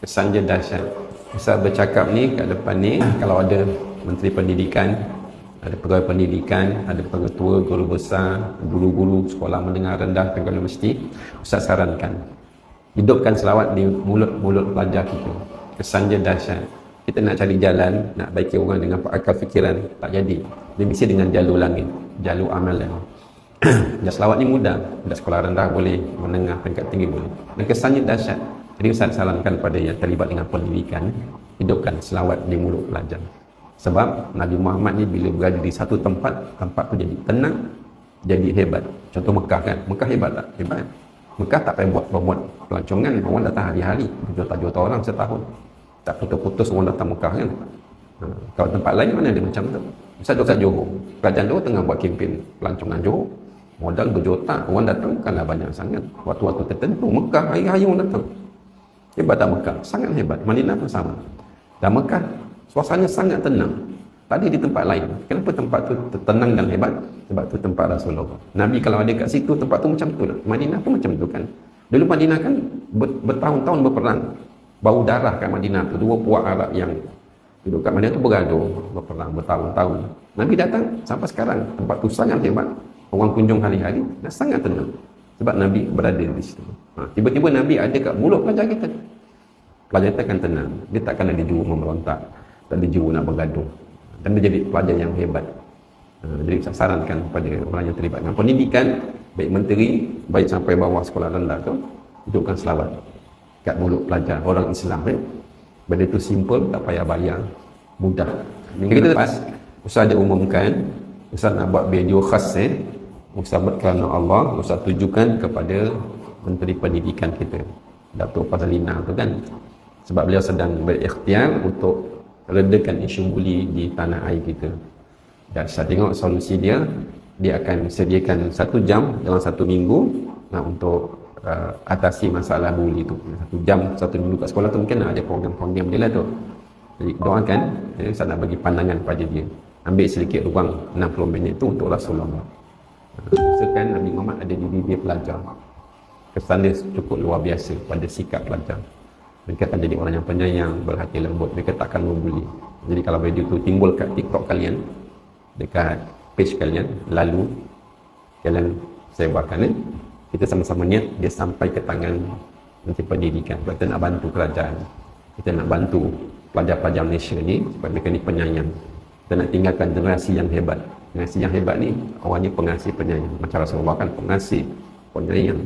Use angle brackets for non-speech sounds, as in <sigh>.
kesan dia dahsyat Ustaz bercakap ni kat depan ni kalau ada menteri pendidikan ada pegawai pendidikan ada pengetua guru besar guru-guru sekolah mendengar rendah pegawai universiti Ustaz sarankan hidupkan selawat di mulut-mulut pelajar kita kesan dia dahsyat kita nak cari jalan nak baiki orang dengan akal fikiran tak jadi. Dia mesti dengan jalur langit jalur amalan dan <clears throat> selawat ni mudah. Budak sekolah rendah boleh Menengah peringkat tinggi boleh. Dan kesannya dahsyat Jadi Ustaz sarankan kepada yang terlibat dengan pendidikan Hidupkan selawat di mulut pelajar. Sebab Nabi Muhammad ni bila berada di satu tempat Tempat tu jadi tenang Jadi hebat. Contoh Mekah kan? Mekah hebat tak? Hebat. Mekah tak payah buat buat pelancongan. Orang datang hari-hari Juta-juta orang setahun. Tak putus-putus orang datang Mekah kan? Ha. Kalau tempat lain mana ada macam tu? Misal Dr. Johor. Kerajaan Johor tengah buat kempen pelancongan Johor. Modal berjuta orang datang bukanlah banyak sangat. Waktu-waktu tertentu Mekah hari-hari orang datang hebat tak Mekah? Sangat hebat. Madinah pun sama. Dan Mekah suasana sangat tenang. Tadi di tempat lain. Kenapa tempat tu tenang dan hebat? Sebab tu tempat Rasulullah. Nabi kalau ada kat situ tempat tu macam tu lah. Madinah pun macam tu kan. Dulu Madinah kan bertahun-tahun berperang. Bau darah kat Madinah tu. Dua puak Arab yang duduk kat Madinah tu bergaduh berperang bertahun-tahun. Nabi datang sampai sekarang. Tempat tu sangat hebat. Orang kunjung hari-hari dah sangat tenang sebab Nabi berada di situ. Ha, tiba-tiba Nabi ada kat mulut pelajar kita. Pelajar kita akan tenang. Dia takkan ada jiwa memberontak. Tak ada jiwa nak bergaduh. Dan dia jadi pelajar yang hebat. Ha, jadi saya sarankan kepada orang yang terlibat dengan pendidikan baik menteri baik sampai bawah sekolah rendah tu hidupkan selawat kat mulut pelajar orang Islam eh? benda tu simple tak payah bayar. Mudah. Minggu kita lepas Ustaz ada umumkan Ustaz nak buat video khas eh? Musabak kerana Allah Ustaz tujukan kepada Menteri Pendidikan kita Datuk Fazalina tu kan. Sebab beliau sedang berikhtiar Untuk redakan isu buli Di tanah air kita. Dan saya tengok solusi dia Dia akan sediakan satu jam Dalam satu minggu nah, Untuk uh, atasi masalah buli tu. Satu jam, satu minggu kat sekolah tu Mungkin ada program-program dia lah tu. Jadi doakan eh, Saya nak bagi pandangan pada dia. Ambil sedikit ruang 60 minit tu untuk Rasulullah Rasakan Nabi Muhammad ada di diri pelajar. Kesan dia cukup luar biasa pada sikap pelajar. Mereka akan jadi orang yang penyayang, berhati lembut Mereka tak akan membuli Jadi kalau video itu timbul kat TikTok kalian Dekat page kalian Lalu kalian sebarkan eh? Kita sama-sama niat dia sampai ke tangan Menteri Pendidikan. Kita nak bantu kerajaan. Kita nak bantu pelajar-pelajar Malaysia ni Supaya mereka ni penyayang. Kita nak tinggalkan generasi yang hebat Pengasih yang hebat ni, awalnya pengasih penyayang. Macam Rasulullah kan pengasih penyayang.